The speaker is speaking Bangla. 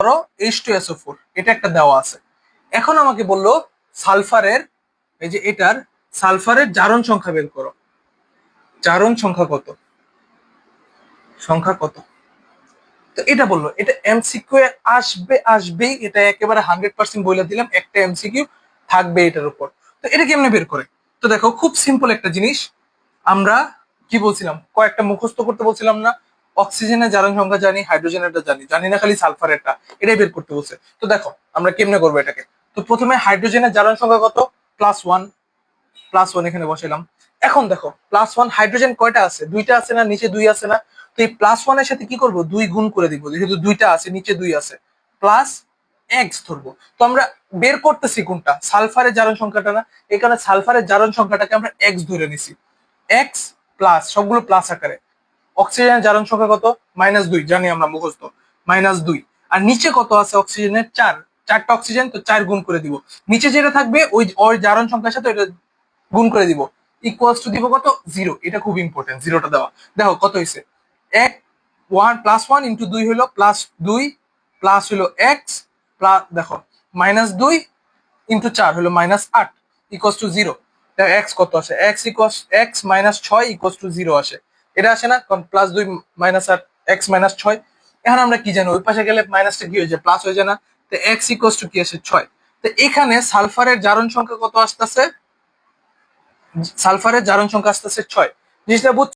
ধরো এইচ টু এসও ফোর এটা একটা দেওয়া আছে। এখন আমাকে বলল, সালফারের, এই যে এটার, সালফারের জারণ সংখ্যা বের করো। জারণ সংখ্যা কত? সংখ্যা কত? তো এটা বলল, এটা এমসিকিউ আসবে, আসবেই, এটা একেবারে হান্ড্রেড পার্সেন্ট বলে দিলাম, একটা এমসিকিউ থাকবে এটার উপর। তো এটা কেমনে বের করে? তো দেখো, খুব সিম্পল একটা জিনিস। আমরা কি বলছিলাম? কয়েকটা মুখস্থ করতে বলছিলাম না। অক্সিজেনের জারণ সংখ্যা জানি, হাইড্রোজেনেরটা জানি জানি না খালি সালফারেরটা, এটাই বের করতে বলছে। তো দেখো, আমরা কেমনে করব এটাকে? তো প্রথমে হাইড্রোজেনের জারণ সংখ্যা কত? প্লাস ওয়ান প্লাস ওয়ান এখানে বসাইলাম। এখন দেখো, প্লাস ওয়ান হাইড্রোজেন কয়টা আছে? দুইটা আছে না, নিচে দুই আছে না? তো এই প্লাস ওয়ানের সাথে কি করব? দুই গুণ করে দিব যেহেতু দুইটা আছে, নিচে দুই আছে। প্লাস এক্স ধরবো। তো আমরা বের করতেছি কোনটা? সালফারের জারণ সংখ্যাটা না? এই কারণে সালফারের জারণ সংখ্যাটাকে আমরা এক্স ধরে নিছি। এক্স প্লাস সবগুলো প্লাস আকারে। অক্সিজেনের জারণ সংখ্যা কত? মাইনাস দুই, জানি আমরা মুখস্থ। মাইনাস দুই। আর নিচে কত আছে অক্সিজেনের? চার। চারটা অক্সিজেন, তো চার গুণ করে দিব। নিচে যেটা থাকবে, ওই ওই জারণ সংখ্যার সাথে ওইটা গুণ করে দিব। ইকুয়ালস টু দিব কত? জিরো এটা খুব ইম্পর্টেন্ট জিরোটা দেওয়া। দেখো কত হয়েছে এক ওয়ান প্লাস ওয়ান ইন্টু দুই হলো প্লাস দুই প্লাস হলো এক্স প্লাস দেখো মাইনাস দুই ইন্টু চার হলো মাইনাস আট ইকুয়াস টু জিরো এক্স কত আসে এক্স ইকুয়াস এক্স মাইনাস ছয় ইকুয়াস টু জিরো আসে। এটা আসে না, কারণ প্লাস দুই মাইনাস আট এক্স মাইনাস ছয়। এখন আমরা কি জানি, ওই পাশে গেলে মাইনাসটা কি হয়ে যায়? প্লাস হয়ে যায় না। তো এক্স ইকুয়াস টু কি আসে? ছয়। তো এখানে সালফারের জারণ সংখ্যা কত আসতেছে? সালফারের জারণ সংখ্যা আসতেছে ছয়। জিনিসটা